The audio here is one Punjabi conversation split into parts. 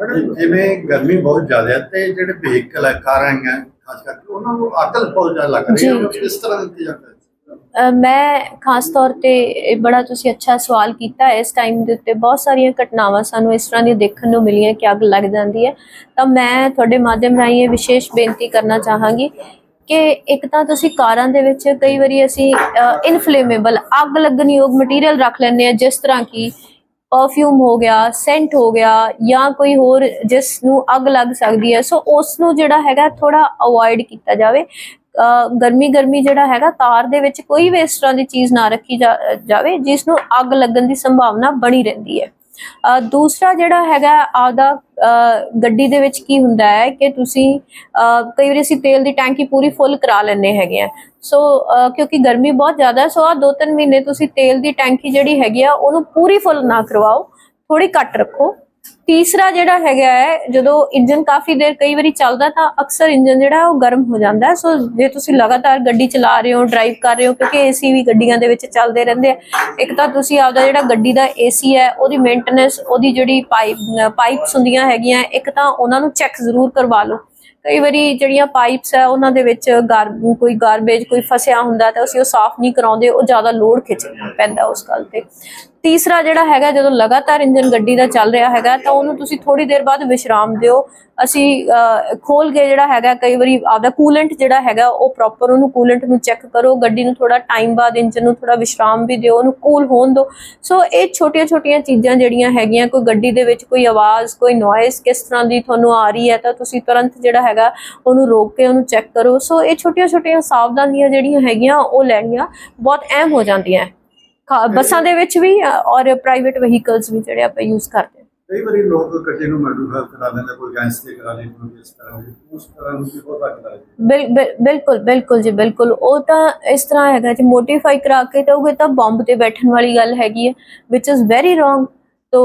ਮੈਡਮ ਜਿਵੇਂ ਗਰਮੀ ਬਹੁਤ ਜ਼ਿਆਦਾ ਹੈ ਤੇ ਜਿਹੜੇ ਵਹੀਕਲ ਹੈ ਕਾਰਾਂ ਹੈ ਖਾਸ ਕਰਕੇ ਉਹਨਾਂ ਨੂੰ ਅੱਗ ਬਹੁਤ ਜ਼ਿਆਦਾ ਲੱਗ ਰਹੀ ਹੈ। ਕਿਸ ਤਰ੍ਹਾਂ ਦਿੱਤੀ ਜਾਂਦੀ ਹੈ? ਮੈਂ ਖਾਸ ਤੌਰ ਤੇ ਇਹ ਬੜਾ ਤੁਸੀਂ ਅੱਛਾ ਸਵਾਲ ਕੀਤਾ ਇਸ ਟਾਈਮ ਦੇ ਉੱਤੇ। ਬਹੁਤ ਸਾਰੀਆਂ ਘਟਨਾਵਾਂ ਸਾਨੂੰ ਇਸ ਤਰ੍ਹਾਂ ਦੀਆਂ ਦੇਖਣ ਨੂੰ ਮਿਲੀਆਂ ਕਿ ਅੱਗ ਲੱਗ ਜਾਂਦੀ ਹੈ। ਤਾਂ ਮੈਂ ਤੁਹਾਡੇ ਮਾਧਿਅਮ ਰਾਹੀਂ ਇਹ ਵਿਸ਼ੇਸ਼ ਬੇਨਤੀ ਕਰਨਾ ਚਾਹਾਂਗੀ ਕਿ ਇੱਕ ਤਾਂ ਤੁਸੀਂ ਕਾਰਾਂ ਦੇ ਵਿੱਚ ਕਈ ਵਾਰੀ ਅਸੀਂ ਇਨਫਲੇਮੇਬਲ ਅੱਗ ਲੱਗਣ ਯੋਗ ਮਟੀਰੀਅਲ ਰੱਖ ਲੈਂਦੇ ਆ ਜਿਸ ਤਰ੍ਹਾਂ ਕਿ ਪਰਫਿਊਮ ਹੋ ਗਿਆ ਸੈਂਟ ਹੋ ਗਿਆ ਜਾਂ ਕੋਈ ਹੋਰ ਜਿਸ ਨੂੰ ਅੱਗ ਲੱਗ ਸਕਦੀ ਹੈ, ਸੋ ਉਸ ਨੂੰ ਜਿਹੜਾ ਹੈਗਾ ਥੋੜਾ ਅਵੋਇਡ ਕੀਤਾ ਜਾਵੇ। ਗਰਮੀ ਗਰਮੀ ਜਿਹੜਾ ਹੈਗਾ, ਤਾਰ ਦੇ ਵਿੱਚ ਕੋਈ ਵੀ ਇਸ ਤਰ੍ਹਾਂ ਦੀ ਚੀਜ਼ ਨਾ ਰੱਖੀ ਜਾ- ਜਾਵੇ ਜਿਸ ਨੂੰ ਅੱਗ ਲੱਗਣ ਦੀ ਸੰਭਾਵਨਾ ਬਣੀ ਰਹਿੰਦੀ ਹੈ। ਦੂਸਰਾ ਜਿਹੜਾ ਹੈਗਾ ਆਪਦਾ ਗੱਡੀ ਦੇ ਵਿੱਚ ਕੀ ਹੁੰਦਾ ਹੈ ਕਿ ਤੁਸੀਂ ਕਈ ਵਾਰੀ ਅਸੀਂ ਤੇਲ ਦੀ ਟੈਂਕੀ ਪੂਰੀ ਫੁੱਲ ਕਰਾ ਲੈਂਦੇ ਹੈਗੇ ਆ ਸੋ ਕਿਉਂਕਿ ਗਰਮੀ ਬਹੁਤ ਜ਼ਿਆਦਾ ਸੋ ਆ ਦੋ ਤਿੰਨ ਮਹੀਨੇ ਤੁਸੀਂ ਤੇਲ ਦੀ ਟੈਂਕੀ ਜਿਹੜੀ ਹੈਗੀ ਆ, ਉਹਨੂੰ ਪੂਰੀ ਫੁੱਲ ਨਾ ਕਰਵਾਓ ਥੋੜੀ ਘੱਟ ਰੱਖੋ। ਤੀਸਰਾ ਜਿਹੜਾ ਹੈਗਾ ਹੈ, ਜਦੋਂ ਇੰਜਨ ਕਾਫੀ ਦੇਰ ਕਈ ਵਾਰੀ ਚੱਲਦਾ ਤਾਂ ਅਕਸਰ ਇੰਜਨ ਜਿਹੜਾ ਉਹ ਗਰਮ ਹੋ ਜਾਂਦਾ ਸੋ ਜੇ ਤੁਸੀਂ ਲਗਾਤਾਰ ਗੱਡੀ ਚਲਾ ਰਹੇ ਹੋ ਡਰਾਈਵ ਕਰ ਰਹੇ ਹੋ, ਕਿਉਂਕਿ ਏਸੀ ਵੀ ਗੱਡੀਆਂ ਦੇ ਵਿੱਚ ਚੱਲਦੇ ਰਹਿੰਦੇ ਆ, ਇੱਕ ਤਾਂ ਤੁਸੀਂ ਆਪਦਾ ਜਿਹੜਾ ਗੱਡੀ ਦਾ ਏਸੀ ਹੈ, ਉਹਦੀ ਮੇਨਟੇਨੈਂਸ ਉਹਦੀ ਜਿਹੜੀ ਪਾਈਪ ਪਾਈਪਸ ਹੁੰਦੀਆਂ ਹੈਗੀਆਂ, ਇੱਕ ਤਾਂ ਉਹਨਾਂ ਨੂੰ ਚੈੱਕ ਜ਼ਰੂਰ ਕਰਵਾ ਲਓ। ਕਈ ਵਾਰੀ ਜਿਹੜੀਆਂ ਪਾਈਪਸ ਹੈ, ਉਹਨਾਂ ਦੇ ਵਿੱਚ ਗਾਰ, ਕੋਈ ਗਾਰਬੇਜ ਕੋਈ ਫਸਿਆ ਹੁੰਦਾ ਤਾਂ ਅਸੀਂ ਉਹ ਸਾਫ਼ ਨਹੀਂ ਕਰਾਉਂਦੇ, ਉਹ ਜ਼ਿਆਦਾ ਲੋਡ ਖਿੱਚ ਪੈਂਦਾ ਉਸ ਗੱਲ ਤੇ। ਤੀਸਰਾ ਜਿਹੜਾ ਹੈਗਾ ਜਦੋਂ ਲਗਾਤਾਰ ਇੰਜਨ ਗੱਡੀ ਦਾ ਚੱਲ ਰਿਹਾ ਹੈਗਾ ਤਾਂ ਉਹਨੂੰ ਤੁਸੀਂ ਥੋੜੀ ਦੇਰ ਬਾਅਦ ਵਿਸ਼ਰਾਮ ਦਿਓ। ਅਸੀਂ ਅਹ, ਖੋਲ ਕੇ ਜਿਹੜਾ ਹੈਗਾ ਕਈ ਵਾਰੀ ਆਪਦਾ ਕੂਲੈਂਟ ਜਿਹੜਾ ਹੈਗਾ ਉਹ ਪ੍ਰੋਪਰ ਉਹਨੂੰ ਕੂਲੈਂਟ ਨੂੰ ਚੈੱਕ ਕਰੋ। ਗੱਡੀ ਨੂੰ ਥੋੜਾ ਟਾਈਮ ਬਾਅਦ ਇੰਜਨ ਨੂੰ ਥੋੜਾ ਵਿਸ਼ਰਾਮ ਵੀ ਦਿਓ ਉਹਨੂੰ ਕੂਲ ਹੋਣ ਦਿਓ। ਸੋ ਇਹ ਛੋਟੀਆਂ ਛੋਟੀਆਂ ਚੀਜ਼ਾਂ ਜਿਹੜੀਆਂ ਹੈਗੀਆਂ ਕੋਈ ਗੱਡੀ ਦੇ ਵਿੱਚ ਕੋਈ ਆਵਾਜ਼ ਕੋਈ ਨੋਇਸ ਕਿਸ ਤਰ੍ਹਾਂ ਦੀ ਤੁਹਾਨੂੰ ਆ ਰਹੀ ਹੈ ਤਾਂ ਤੁਸੀਂ ਤੁਰੰਤ ਜਿਹੜਾ ਹੈਗਾ ਉਹਨੂੰ ਰੋਕ ਕੇ ਉਹਨੂੰ ਚੈੱਕ ਕਰੋ। ਸੋ ਇਹ ਛੋਟੀਆਂ ਛੋਟੀਆਂ ਸਾਵਧਾਨੀਆਂ ਜਿਹੜੀਆਂ ਹੈਗੀਆਂ ਉਹ ਲੈਣੀਆਂ ਬਹੁਤ ਅਹਿਮ ਹੋ ਜਾਂਦੀਆਂ। ਬੱਸਾਂ ਦੇ ਵਿੱਚ ਵੀ ਔਰ ਪ੍ਰਾਈਵੇਟ ਵਹੀਕਲਸ ਵੀ ਜਿਹੜੇ ਆਪਾਂ ਯੂਜ਼ ਕਰਦੇ ਹਾਂ। ਕਈ ਵਾਰੀ ਲੋਕ ਗੱਡੀ ਨੂੰ ਮੈਨੂਫੈਕਚਰ ਕਰਾ ਲੈਂਦੇ ਕੋਈ ਗੈਸ ਤੇ ਕਰਾ ਲਈ ਕੋਈ ਇਸ ਤਰ੍ਹਾਂ ਉਸ ਤਰ੍ਹਾਂ ਦੀ ਬਹੁਤ ਅੱਗ ਲੱਗਦੀ ਹੈ ਬਿਲ- ਬਿਲ- ਬਿਲਕੁਲ ਬਿਲਕੁਲ ਜੀ ਬਿਲਕੁਲ। ਉਹ ਤਾਂ ਇਸ ਤਰ੍ਹਾਂ ਹੈਗਾ ਜੀ ਮੋਡੀਫਾਈ ਕਰਾ ਕੇ ਤਾਂ ਉਹ ਤਾਂ ਬੰਬ ਤੇ ਬੈਠਣ ਵਾਲੀ ਗੱਲ ਹੈਗੀ ਹੈ ਵਿਚ ਇਜ਼ ਵੈਰੀ ਰੋਂਗ ਤੋ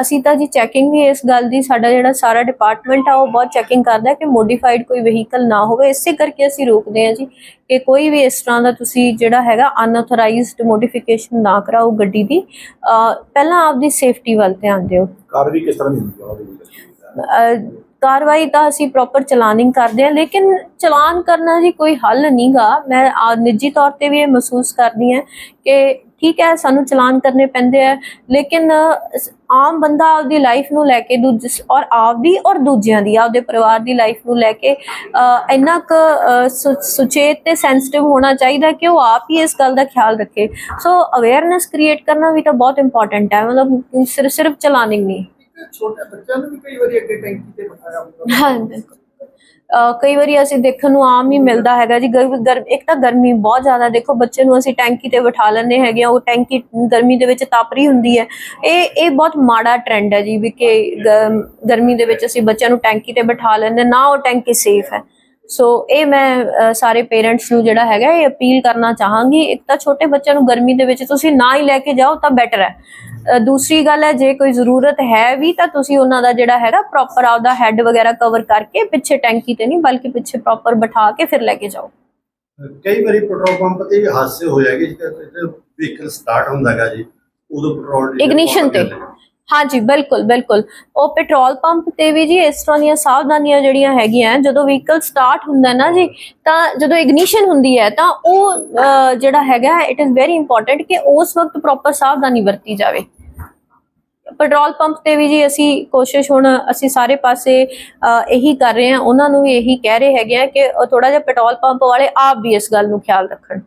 ਅਸੀਂ ਤਾਂ ਜੀ ਚੈਕਿੰਗ ਵੀ ਇਸ ਗੱਲ ਦੀ ਸਾਡਾ ਜਿਹੜਾ ਸਾਰਾ ਡਿਪਾਰਟਮੈਂਟ ਆ ਉਹ ਬਹੁਤ ਚੈਕਿੰਗ ਕਰਦਾ ਕਿ ਮੋਡੀਫਾਈਡ ਕੋਈ ਵਹੀਕਲ ਨਾ ਹੋਵੇ। ਇਸੇ ਕਰਕੇ ਅਸੀਂ ਰੋਕਦੇ ਹਾਂ ਜੀ ਕਿ ਕੋਈ ਵੀ ਇਸ ਤਰ੍ਹਾਂ ਦਾ ਤੁਸੀਂ ਜਿਹੜਾ ਹੈਗਾ ਅਨਆਥੋਰਾਈਜ਼ਡ ਮੋਡੀਫਿਕੇਸ਼ਨ ਨਾ ਕਰਾਓ ਗੱਡੀ ਦੀ। ਪਹਿਲਾਂ ਆਪਦੀ ਸੇਫਟੀ ਵੱਲ ਧਿਆਨ ਦਿਓ। ਕਾਰ ਵੀ ਕਿਸ ਤਰ੍ਹਾਂ ਦੀ ਹੁੰਦੀ ਹੈ? ਕਾਰਵਾਈ ਤਾਂ ਅਸੀਂ ਪ੍ਰੋਪਰ ਚਲਾਨਿੰਗ ਕਰਦੇ ਹਾਂ ਲੇਕਿਨ ਚਲਾਨ ਕਰਨਾ ਜੀ ਕੋਈ ਹੱਲ ਨਹੀਂਗਾ ਮੈਂ ਆ ਨਿੱਜੀ ਤੌਰ ਤੇ ਵੀ ਇਹ ਮਹਿਸੂਸ ਕਰਦੀ ਹਾਂ ਕਿ ਠੀਕ ਹੈ ਸਾਨੂੰ ਚਲਾਨ ਕਰਨੇ ਪੈਂਦੇ ਆ। ਲੇਕਿਨ ਆਮ ਬੰਦਾ ਆਪਦੀ ਲਾਈਫ ਨੂੰ ਲੈ ਕੇ ਦੂਜ ਔਰ ਆਪਦੀ ਔਰ ਦੂਜਿਆਂ ਦੀ ਆਪਦੇ ਪਰਿਵਾਰ ਦੀ ਲਾਈਫ ਨੂੰ ਲੈ ਕੇ ਇੰਨਾ ਕੁ ਸੁਚੇਤ ਤੇ ਸੈਂਸਿਟਿਵ ਹੋਣਾ ਚਾਹੀਦਾ ਕਿ ਉਹ ਆਪ ਹੀ ਇਸ ਗੱਲ ਦਾ ਖਿਆਲ ਰੱਖੇ। ਸੋ ਅਵੇਅਰਨੈਸ ਕ੍ਰੀਏਟ ਕਰਨਾ ਵੀ ਤਾਂ ਬਹੁਤ ਇੰਪੋਰਟੈਂਟ ਹੈ। ਮਤਲਬ ਸਿਰਫ ਸਿਰਫ ਚਲਾਨਿੰਗ ਨਹੀਂ। ਛੋਟੇ ਬੱਚਿਆਂ ਨੂੰ ਵੀ ਕਈ ਵਾਰੀ ਅੱਗੇ ਟੈਂਕੀ ਤੇ ਬਿਠਾਇਆ ਹੁੰਦਾ। ਹਾਂ ਬਿਲਕੁਲ। ਕਈ ਵਾਰੀ ਅਸੀਂ ਦੇਖਣ ਨੂੰ ਆਮ ਹੀ ਮਿਲਦਾ ਹੈਗਾ ਜੀ, ਗਰ- ਗਰ- ਇੱਕ ਤਾਂ ਗਰਮੀ ਬਹੁਤ ਜ਼ਿਆਦਾ, ਦੇਖੋ ਬੱਚੇ ਨੂੰ ਅਸੀਂ ਟੈਂਕੀ ਤੇ ਬਿਠਾ ਲੈਂਦੇ ਹੈਗੇ ਆ ਉਹ ਟੈਂਕੀ ਗਰਮੀ ਦੇ ਵਿੱਚ ਤਪ ਰਹੀ ਹੁੰਦੀ ਹੈ। ਇਹ ਇਹ ਬਹੁਤ ਮਾੜਾ ਟ੍ਰੈਂਡ ਹੈ ਜੀ ਵੀ ਕਿ ਗਰਮੀ ਦੇ ਵਿੱਚ ਅਸੀਂ ਬੱਚਿਆਂ ਨੂੰ ਟੈਂਕੀ ਤੇ ਬਿਠਾ ਲੈਂਦੇ ਨਾ ਉਹ ਟੈਂਕੀ ਸੇਫ ਹੈ। ਸੋ ਇਹ ਮੈਂ ਸਾਰੇ ਪੇਰੈਂਟਸ ਨੂੰ ਜਿਹੜਾ ਹੈਗਾ, ਇਹ ਅਪੀਲ ਕਰਨਾ ਚਾਹਾਂਗੀ। ਇੱਕ ਤਾਂ ਛੋਟੇ ਬੱਚਿਆਂ ਨੂੰ ਗਰਮੀ ਦੇ ਵਿੱਚ ਤੁਸੀਂ ਨਾ ਹੀ ਲੈ ਕੇ ਜਾਓ ਤਾਂ ਬੈਟਰ ਹੈ। ਦੂਸਰੀ ਗੱਲ ਹੈ ਜੇ ਕੋਈ ਜ਼ਰੂਰਤ ਹੈ ਵੀ ਤਾਂ ਤੁਸੀਂ ਉਹਨਾਂ ਦਾ ਜਿਹੜਾ ਹੈਗਾ ਪ੍ਰੋਪਰ ਆਪਦਾ ਹੈੱਡ ਵਗੈਰਾ ਕਵਰ ਕਰਕੇ ਪਿੱਛੇ ਟੈਂਕੀ ਤੇ ਨਹੀਂ ਬਲਕਿ ਪਿੱਛੇ ਪ੍ਰੋਪਰ ਬਿਠਾ ਕੇ ਫਿਰ ਲੈ ਕੇ ਜਾਓ। ਕਈ ਵਾਰੀ ਪੈਟਰੋਲ ਪੰਪ ਤੇ ਵੀ ਹਾਦਸੇ ਹੋ ਜਦੋਂ ਵਹੀਕਲ ਸਟਾਰਟ ਹੁੰਦਾ ਹੈਗਾ ਜੀ ਉਦੋਂ ਪੈਟਰੋਲ ਇਗਨੀਸ਼ਨ ਤੇ। ਹਾਂਜੀ ਬਿਲਕੁਲ ਬਿਲਕੁਲ। ਉਹ ਪੈਟਰੋਲ ਪੰਪ ਤੇ ਵੀ ਜੀ ਇਸ ਤਰ੍ਹਾਂ ਦੀਆਂ ਸਾਵਧਾਨੀਆਂ ਜਿਹੜੀਆਂ ਹੈਗੀਆਂ ਜਦੋਂ ਵਹੀਕਲ ਸਟਾਰਟ ਹੁੰਦਾ ਨਾ ਜੀ ਤਾਂ ਜਦੋਂ ਇਗਨੀਸ਼ਨ ਹੁੰਦੀ ਹੈ ਤਾਂ ਉਹ ਜਿਹੜਾ ਹੈਗਾ ਇਟ ਇਜ਼ ਵੈਰੀ ਇੰਪੋਰਟੈਂਟ ਕਿ ਉਸ ਵਕਤ ਪ੍ਰੋਪਰ ਸਾਵਧਾਨੀ ਵਰਤੀ ਜਾਵੇ। ਪੈਟਰੋਲ ਪੰਪ ਤੇ ਵੀ ਜੀ ਅਸੀਂ ਕੋਸ਼ਿਸ਼ ਹੁਣ ਅਸੀਂ ਸਾਰੇ ਪਾਸੇ ਅਹ, ਇਹੀ ਕਰ ਰਹੇ ਹਾਂ। ਉਹਨਾਂ ਨੂੰ ਵੀ ਇਹੀ ਕਹਿ ਰਹੇ ਹੈਗੇ ਆ ਕਿ ਥੋੜਾ ਜਿਹਾ ਪੈਟਰੋਲ ਪੰਪ ਵਾਲੇ ਆਪ ਵੀ ਇਸ ਗੱਲ ਨੂੰ ਖਿਆਲ ਰੱਖਣ।